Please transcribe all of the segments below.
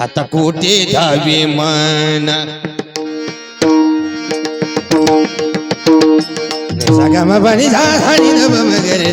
आता कोठे जावे मन सगम बनी सा हरि नव मगरे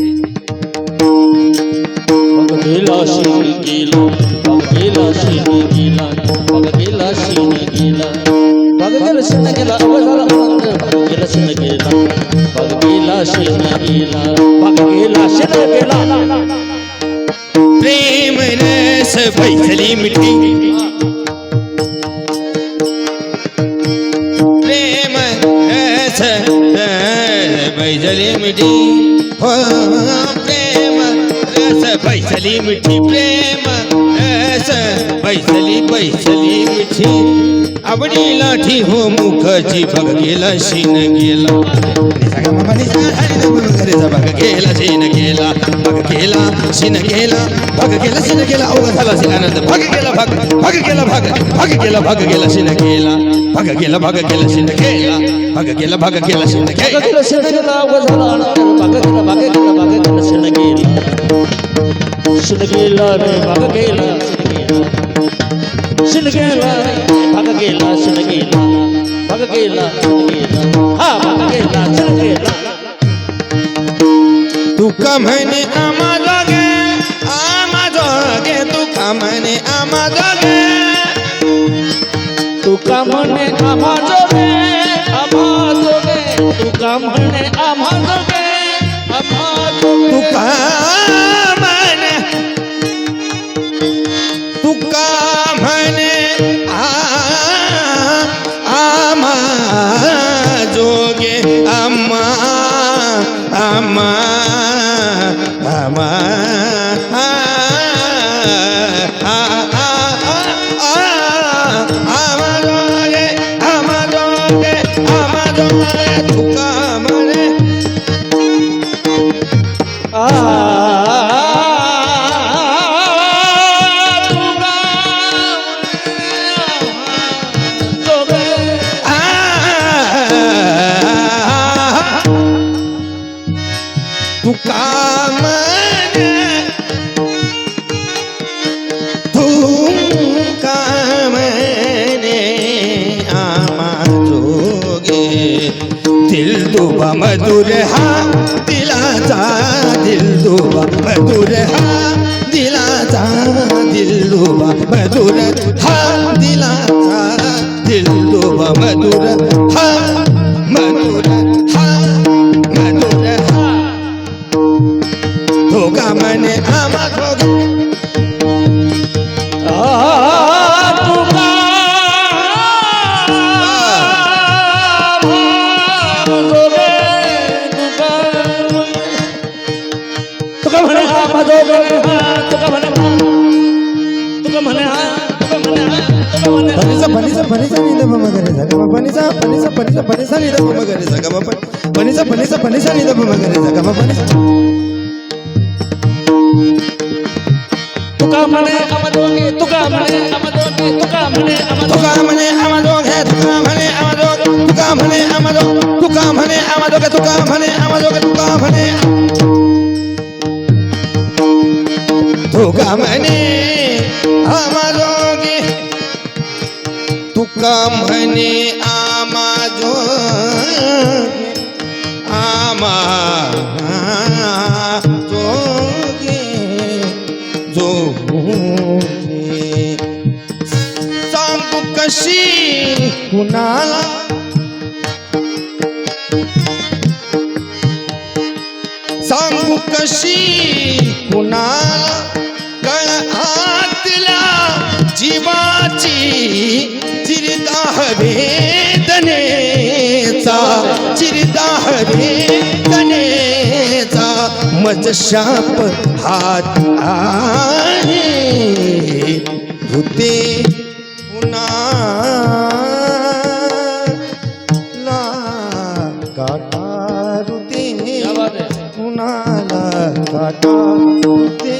शिनी गेला भग गेला गेला भग गेला गेला भग गेला गेला भग गेला गेला भग गेला गेला भग गेला गेला प्रेम ने सब बैठली मिट्टी प्रेम ऐसा बैठली मिट्टी हाँ। अस बैसली मिठी प्रेम अस बैसली बैसली मिठी अबडी लाठी हो मुख जी गेला शीन गेला केला झेन केला भग केला शिन केला भग केला शिन केला अवघा झाला शिन आनंद भग केला भग भग केला भग भग केला भग केला शिन केला भग केला भग केला शिन केला भग केला भग केला शिन केला भग केला शिन केला अवघा झाला आनंद भग केला भग केला भग केला शिन केला शिन केला रे भग केला शिन केला शिन केला भग केला शिन केला भग केला शिन केला म्हणे आमा दोगे आमा दोगे तुका कमने आमा दोगे तू कमने आमा आमा तुका म्हणे आमा दोगे आमा आमा जोगे आमा आमा আমার मधुर हा दिला दिल दुबा तो मधुर हा पनीचा पनीचा निदा मम घरे सगा मम पनीचा निदा पनीचा निदा पनीचा तुका मने मने मने तुका मने मने मने मने मने मने तुका કંભને આમાં જો આમાં જોગે જોગે સાંપ કશી કુનાલા સાંપ કશી કુનાલા जीवाची चिरता वेदनेचा चिरता वेदनेचा मज शाप हात आहे होते पुन्हा काटा ऋते पुन्हा काटा ऋते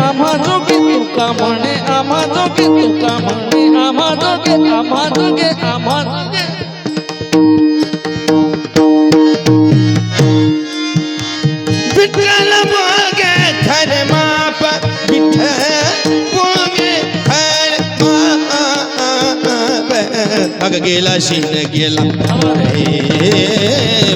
আমাদকে আমাদকে আমাদকে আমাদকে আমাদকে भग गेला शिन गेला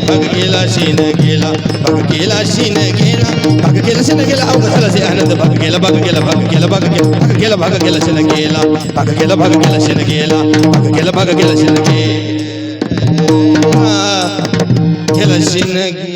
भग गेला शिन गेला भग गेला शिन गेला भग गेला शिन गेला अवघ झाला से आनंद भग गेला भग गेला भग गेला भग गेला भग गेला भग गेला शिन गेला भग गेला भग गेला शिन गेला भग गेला भग गेला शिन गेला गेला शिन गेला